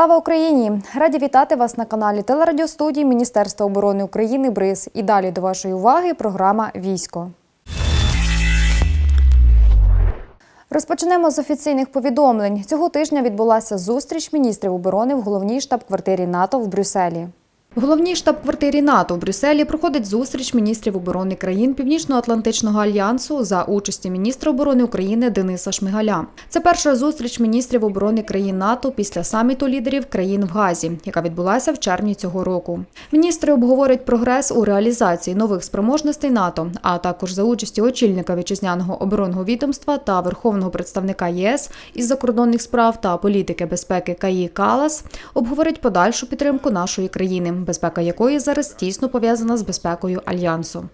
Слава Україні! Раді вітати вас на каналі телерадіостудії Міністерства оборони України БРИЗ. І далі до вашої уваги програма Військо. Розпочнемо з офіційних повідомлень. Цього тижня відбулася зустріч міністрів оборони в головній штаб-квартирі НАТО в Брюсселі. Головній штаб-квартирі НАТО в Брюсселі проходить зустріч міністрів оборони країн Північно-Атлантичного альянсу за участі міністра оборони України Дениса Шмигаля. Це перша зустріч міністрів оборони країн НАТО після саміту лідерів країн в Газі, яка відбулася в червні цього року. Міністри обговорять прогрес у реалізації нових спроможностей НАТО, а також за участі очільника вітчизняного оборонного відомства та верховного представника ЄС із закордонних справ та політики безпеки Каї Калас обговорять подальшу підтримку нашої країни, безпека якої зараз тісно пов'язана з безпекою альянсу.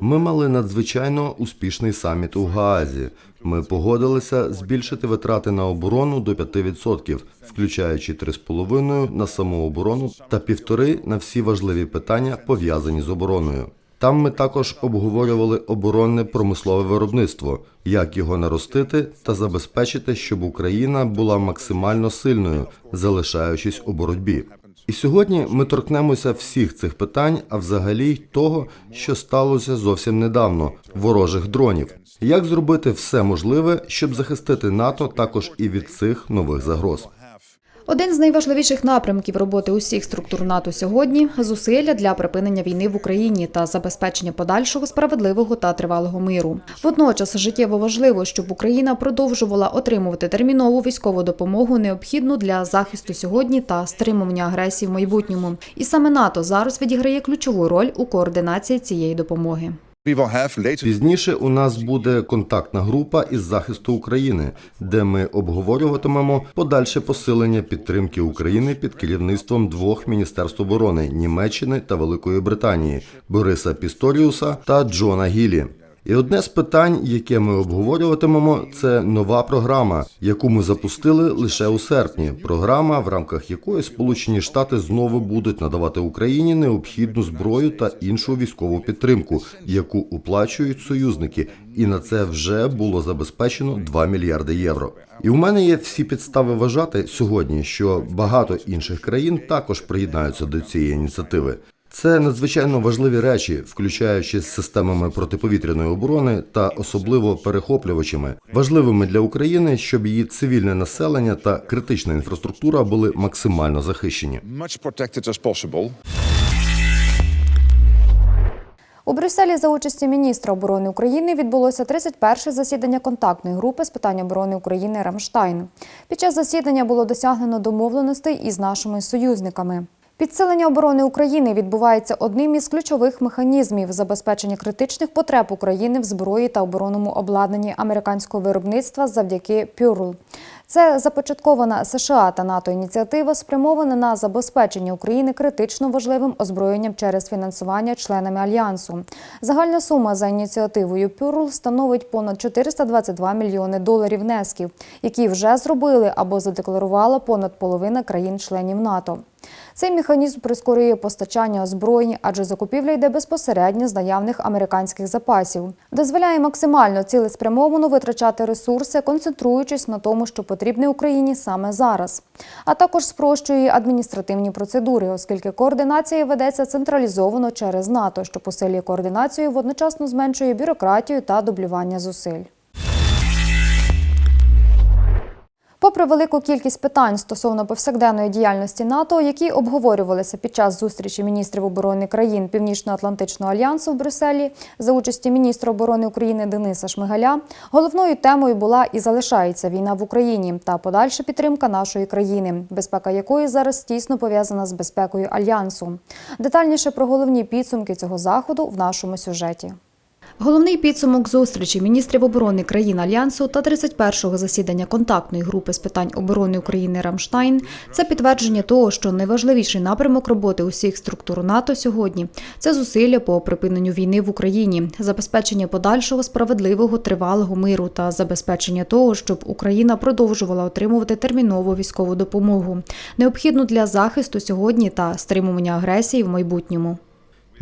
Ми мали надзвичайно успішний саміт у Гаазі. Ми погодилися збільшити витрати на оборону до 5%, включаючи 3,5% на самооборону та півтори на всі важливі питання, пов'язані з обороною. Там ми також обговорювали оборонне промислове виробництво, як його наростити та забезпечити, щоб Україна була максимально сильною, залишаючись у боротьбі. І сьогодні ми торкнемося всіх цих питань, а взагалі й того, що сталося зовсім недавно ворожих дронів. Як зробити все можливе, щоб захистити НАТО також і від цих нових загроз? Один з найважливіших напрямків роботи усіх структур НАТО сьогодні зусилля для припинення війни в Україні та забезпечення подальшого справедливого та тривалого миру. Водночас життєво важливо, щоб Україна продовжувала отримувати термінову військову допомогу, необхідну для захисту сьогодні та стримування агресії в майбутньому. І саме НАТО зараз відіграє ключову роль у координації цієї допомоги. Пізніше у нас буде контактна група із захисту України, де ми обговорюватимемо подальше посилення підтримки України під керівництвом двох міністерств оборони Німеччини та Великої Британії Бориса Пісторіуса та Джона Гілі. І одне з питань, яке ми обговорюватимемо, це нова програма, яку ми запустили лише у серпні. Програма, в рамках якої Сполучені Штати знову будуть надавати Україні необхідну зброю та іншу військову підтримку, яку уплачують союзники. І на це вже було забезпечено 2 мільярди євро. І у мене є всі підстави вважати сьогодні, що багато інших країн також приєднаються до цієї ініціативи. Це надзвичайно важливі речі, включаючи з системами протиповітряної оборони та особливо перехоплювачами, важливими для України, щоб її цивільне населення та критична інфраструктура були максимально захищені. У Брюсселі за участі міністра оборони України відбулося 31 засідання контактної групи з питань оборони України Рамштайн. Під час засідання було досягнено домовленостей із нашими союзниками. Підсилення оборони України відбувається одним із ключових механізмів забезпечення критичних потреб України в зброї та оборонному обладнанні американського виробництва завдяки Пюрл. Це започаткована США та НАТО ініціатива, спрямована на забезпечення України критично важливим озброєнням через фінансування членами альянсу. Загальна сума за ініціативою Пюрл становить понад 422 мільйони доларів внесків, які вже зробили або задекларувала понад половина країн-членів НАТО. Цей механізм прискорює постачання озброєнь, адже закупівля йде безпосередньо з наявних американських запасів. Дозволяє максимально цілеспрямовано витрачати ресурси, концентруючись на тому, що потрібне Україні саме зараз. А також спрощує адміністративні процедури, оскільки координація ведеться централізовано через НАТО, що посилює координацію, водночасно зменшує бюрократію та дублювання зусиль. Попри велику кількість питань стосовно повсякденної діяльності НАТО, які обговорювалися під час зустрічі міністрів оборони країн Північно-Атлантичного альянсу в Брюсселі за участі міністра оборони України Дениса Шмигаля, головною темою була і залишається війна в Україні та подальша підтримка нашої країни, безпека якої зараз тісно пов'язана з безпекою альянсу. Детальніше про головні підсумки цього заходу в нашому сюжеті. Головний підсумок зустрічі міністрів оборони країн Альянсу та 31-го засідання контактної групи з питань оборони України Рамштайн це підтвердження того, що найважливіший напрямок роботи усіх структур НАТО сьогодні це зусилля по припиненню війни в Україні, забезпечення подальшого справедливого тривалого миру та забезпечення того, щоб Україна продовжувала отримувати термінову військову допомогу, необхідну для захисту сьогодні та стримування агресії в майбутньому.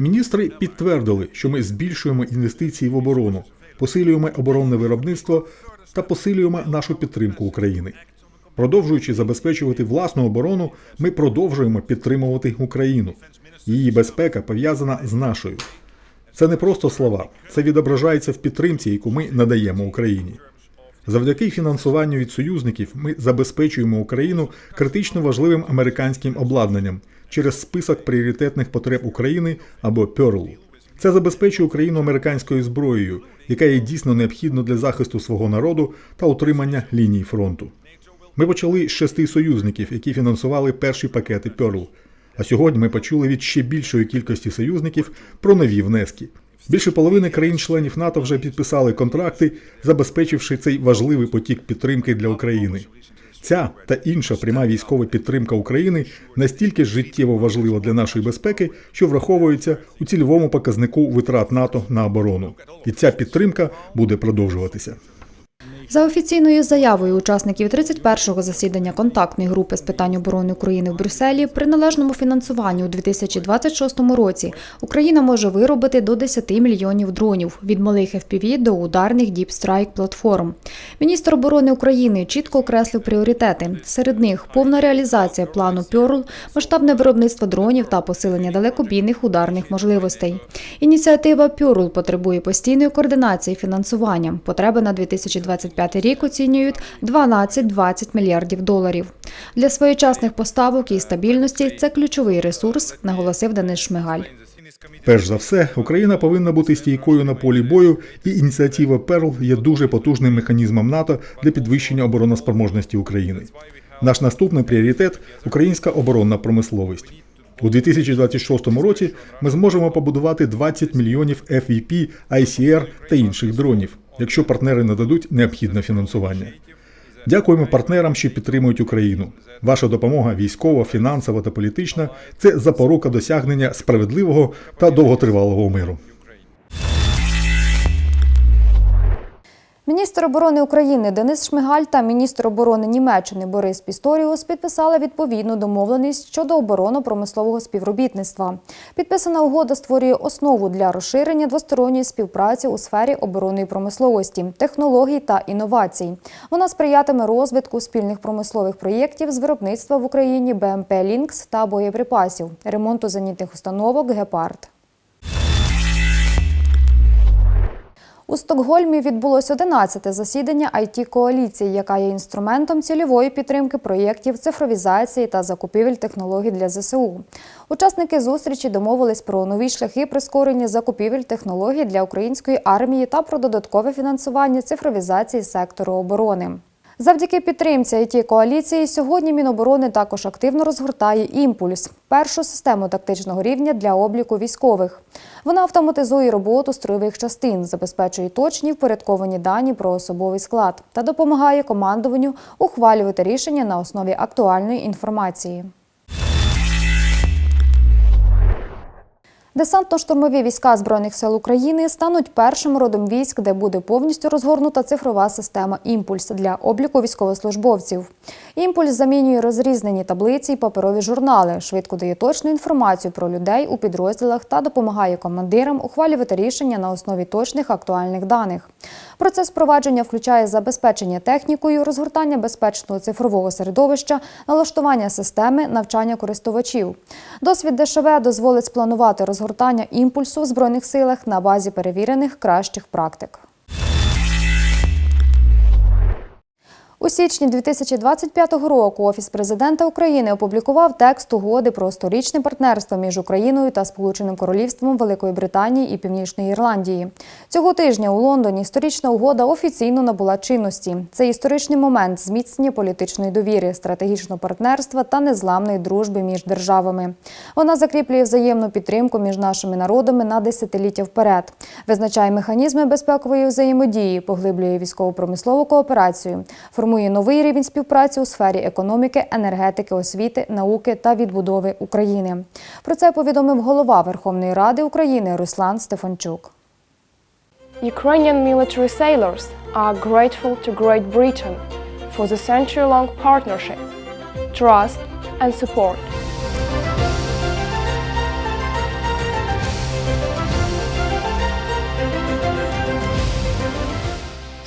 Міністри підтвердили, що ми збільшуємо інвестиції в оборону, посилюємо оборонне виробництво та посилюємо нашу підтримку України. Продовжуючи забезпечувати власну оборону, ми продовжуємо підтримувати Україну. Її безпека пов'язана з нашою. Це не просто слова, це відображається в підтримці, яку ми надаємо Україні. Завдяки фінансуванню від союзників ми забезпечуємо Україну критично важливим американським обладнанням через список пріоритетних потреб України або PEARL. Це забезпечує Україну американською зброєю, яка є дійсно необхідна для захисту свого народу та утримання лінії фронту. Ми почали з шести союзників, які фінансували перші пакети PEARL. А сьогодні ми почули від ще більшої кількості союзників про нові внески. Більше половини країн-членів НАТО вже підписали контракти, забезпечивши цей важливий потік підтримки для України. Ця та інша пряма військова підтримка України настільки життєво важлива для нашої безпеки, що враховується у цільовому показнику витрат НАТО на оборону. І ця підтримка буде продовжуватися. За офіційною заявою учасників 31-го засідання контактної групи з питань оборони України в Брюсселі при належному фінансуванні у 2026 році Україна може виробити до 10 мільйонів дронів від малих FPV до ударних Strike платформ. Міністр оборони України чітко окреслив пріоритети. Серед них повна реалізація плану Pearl, масштабне виробництво дронів та посилення далекобійних ударних можливостей. Ініціатива Pearl потребує постійної координації фінансування. Потреби на 2025 рік оцінюють 12-20 мільярдів доларів. Для своєчасних поставок і стабільності це ключовий ресурс, наголосив Денис Шмигаль. Перш за все, Україна повинна бути стійкою на полі бою, і ініціатива Перл є дуже потужним механізмом НАТО для підвищення обороноспроможності України. Наш наступний пріоритет українська оборонна промисловість. У 2026 році ми зможемо побудувати 20 мільйонів FVP, ICR та інших дронів, якщо партнери нададуть необхідне фінансування. Дякуємо партнерам, що підтримують Україну. Ваша допомога військова, фінансова та політична це запорука досягнення справедливого та довготривалого миру. Міністр оборони України Денис Шмигаль та міністр оборони Німеччини Борис Пісторіус підписали відповідну домовленість щодо оборонно-промислового співробітництва. Підписана угода створює основу для розширення двосторонньої співпраці у сфері оборонної промисловості, технологій та інновацій. Вона сприятиме розвитку спільних промислових проєктів з виробництва в Україні БМП Лінкс та боєприпасів, ремонту зенітних установок Гепард. У Стокгольмі відбулось 11-те засідання it коаліції яка є інструментом цільової підтримки проєктів цифровізації та закупівель технологій для ЗСУ. Учасники зустрічі домовились про нові шляхи прискорення закупівель технологій для української армії та про додаткове фінансування цифровізації сектору оборони. Завдяки підтримці it коаліції сьогодні Міноборони також активно розгортає імпульс першу систему тактичного рівня для обліку військових. Вона автоматизує роботу строєвих частин, забезпечує точні впорядковані дані про особовий склад та допомагає командуванню ухвалювати рішення на основі актуальної інформації. Десантно-штурмові війська Збройних сил України стануть першим родом військ, де буде повністю розгорнута цифрова система «Імпульс» для обліку військовослужбовців. «Імпульс» замінює розрізнені таблиці й паперові журнали, швидко дає точну інформацію про людей у підрозділах та допомагає командирам ухвалювати рішення на основі точних актуальних даних. Процес впровадження включає забезпечення технікою, розгортання безпечного цифрового середовища, налаштування системи, навчання користувачів. Досвід ДШВ дозволить спланувати розгортання імпульсу в збройних силах на базі перевірених кращих практик. У січні 2025 року Офіс президента України опублікував текст угоди про сторічне партнерство між Україною та Сполученим Королівством Великої Британії і Північної Ірландії. Цього тижня у Лондоні історична угода офіційно набула чинності. Це історичний момент зміцнення політичної довіри, стратегічного партнерства та незламної дружби між державами. Вона закріплює взаємну підтримку між нашими народами на десятиліття вперед, визначає механізми безпекової взаємодії, поглиблює військово-промислову кооперацію, формує новий рівень співпраці у сфері економіки, енергетики, освіти, науки та відбудови України. Про це повідомив голова Верховної Ради України Руслан Стефанчук. Ukrainian military sailors are grateful to Great Britain for the century long partnership, trust, and support.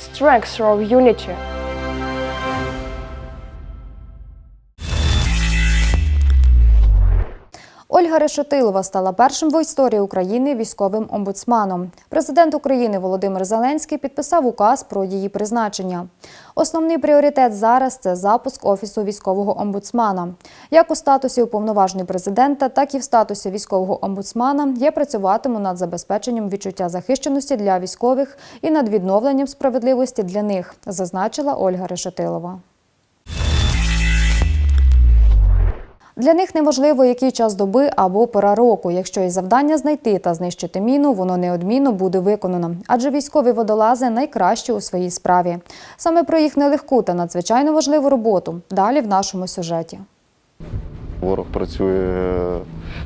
Strength through unity. Ольга Решетилова стала першим в історії України військовим омбудсманом. Президент України Володимир Зеленський підписав указ про її призначення. Основний пріоритет зараз це запуск офісу військового омбудсмана. Як у статусі уповноваженої президента, так і в статусі військового омбудсмана я працюватиму над забезпеченням відчуття захищеності для військових і над відновленням справедливості для них, зазначила Ольга Решетилова. Для них неважливо, який час доби або пора року. Якщо є завдання знайти та знищити міну, воно неодмінно буде виконано. Адже військові водолази найкращі у своїй справі. Саме про їх нелегку та надзвичайно важливу роботу. Далі в нашому сюжеті. Ворог працює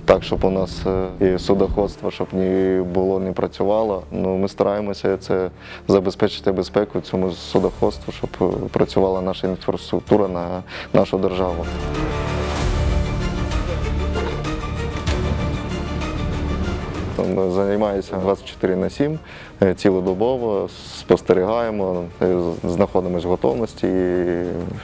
так, щоб у нас е, і судоходство, щоб не було, не працювало. Ну, ми стараємося це забезпечити безпеку цьому судоходству, щоб е, працювала наша інфраструктура на нашу державу. Займаюся 24 на 7, е, цілодобово, спостерігаємо, е, знаходимося в готовності,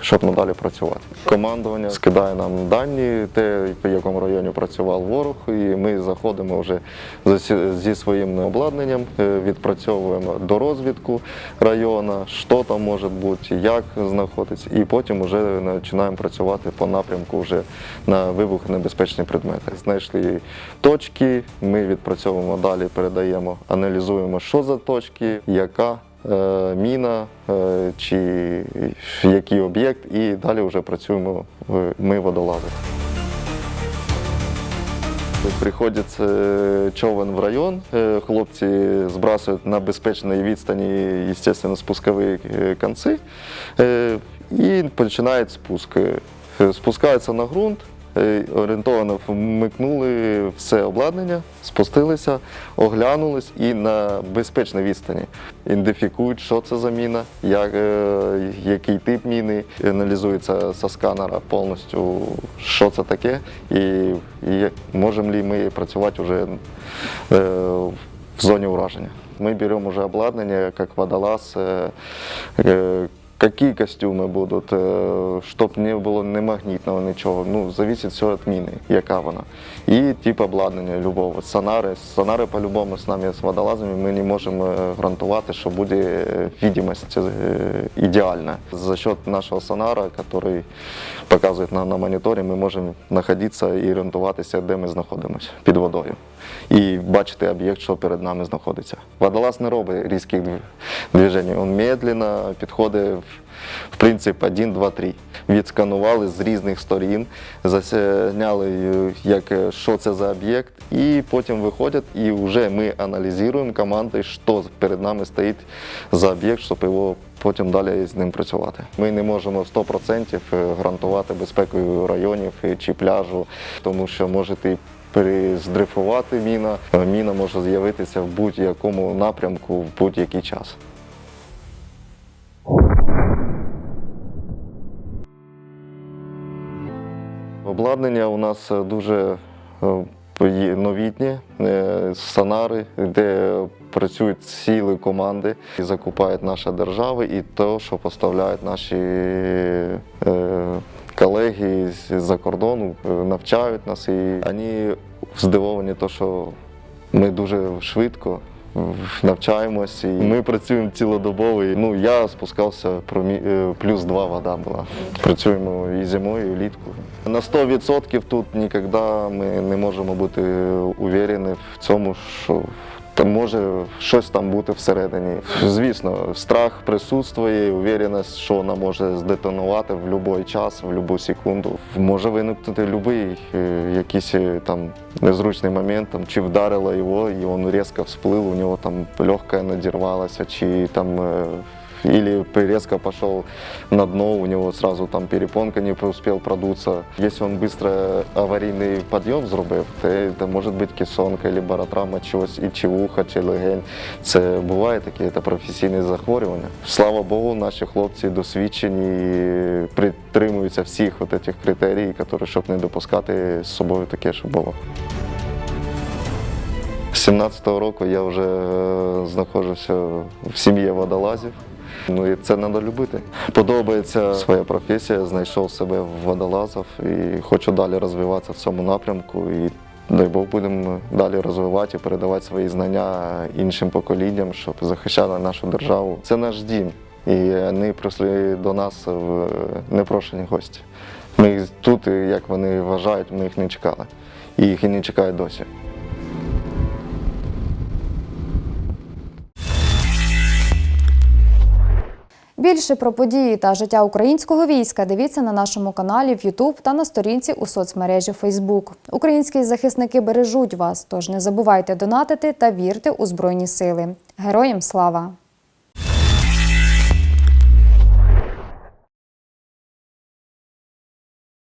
щоб надалі працювати. Командування скидає нам дані, те, в якому районі працював ворог, і ми заходимо вже зі- зі своїм обладнанням, е, відпрацьовуємо до розвідку району, що там може бути, як знаходиться, і потім вже починаємо працювати по напрямку вже на вибухонебезпечні предмети. Знайшли точки, ми відпрацьовуємо далі, передаємо, аналізуємо, що за точки, яка е, міна е, чи який об'єкт, і далі вже працюємо е, ми водолази. Приходить е, човен в район, хлопці збрасують на безпечній відстані, звісно, спускові конці і починають спуск. Спускаються на ґрунт, орієнтовано вмикнули все обладнання, спустилися, оглянулись і на безпечній відстані ідентифікують, що це за міна, як, е, який тип міни, аналізується зі сканера повністю, що це таке, і, і можемо ли ми працювати вже е, в зоні ураження. Ми беремо вже обладнання, як водолаз, е, е, Какие костюми будуть, щоб не було не магнітного нічого. Ну, зависить все від міни, яка вона. І тип обладнання любого. Сонари. Сонари по-любому з нами, з водолазами, ми не можемо е, гарантувати, що буде видимость е, ідеальна. За счет нашого сонара, який показує нам на моніторі, ми можемо знаходитися і орієнтуватися, де ми знаходимося під водою. І бачити об'єкт, що перед нами знаходиться. Водолаз не робить різких движень. Він медленно підходить в- в принцип 1, 2, 3. Відсканували з різних сторін, засняли, е, як, е, що це за об'єкт, і потім виходять, і вже ми аналізуємо командою, що перед нами стоїть за об'єкт, щоб його потім далі з ним працювати. Ми не можемо 100% гарантувати безпеку районів е, чи пляжу, тому що може і перездрифувати міна. Міна може з'явитися в будь-якому напрямку в будь-який час. Обладнання у нас е, дуже е, є новітнє, е, сонари, де працюють цілі команди і закупають наша держава і те, що поставляють наші колеги з-за кордону, навчають нас. І вони здивовані, що ми дуже швидко навчаємось. І ми працюємо цілодобово. І, Ну, я спускався про мі- е, плюс два вода була. Працюємо і зимою, і влітку. На 100% тут ніколи ми не можемо бути уверені в цьому, що може щось там бути всередині. Звісно, страх присутствує, увіреність, що вона може здетонувати в будь-який час, в будь-яку секунду. Може виникнути будь-який якийсь е, там незручний момент, там, чи вдарило його, і він різко всплив, у нього там легка надірвалася, чи там е, Или резко пошел на дно, у него сразу там перепонка не успел продуться. Если он быстро аварийный подъем зробив, то це може бути кисонка, або баротрама чогось, і чи вуха, чи легень. Це буває таке, це професійне захворювання. Слава Богу, наші хлопці досвідчені, і притримуються всіх от цих критерій, які, щоб не допускати з собою таке, що було. З 17-го року я вже е, знаходжуся в сім'ї водолазів. Ну і це треба любити. Подобається своя професія, знайшов себе в водолазах і хочу далі розвиватися в цьому напрямку і дай Бог, будемо далі розвивати і передавати свої знання іншим поколінням, щоб захищали нашу державу. Це наш дім, і вони прийшли до нас в непрошені гості. Ми їх тут, як вони вважають, ми їх не чекали. І їх і не чекають досі. Більше про події та життя українського війська дивіться на нашому каналі в YouTube та на сторінці у соцмережі Facebook. Українські захисники бережуть вас, тож не забувайте донатити та вірте у Збройні Сили. Героям слава!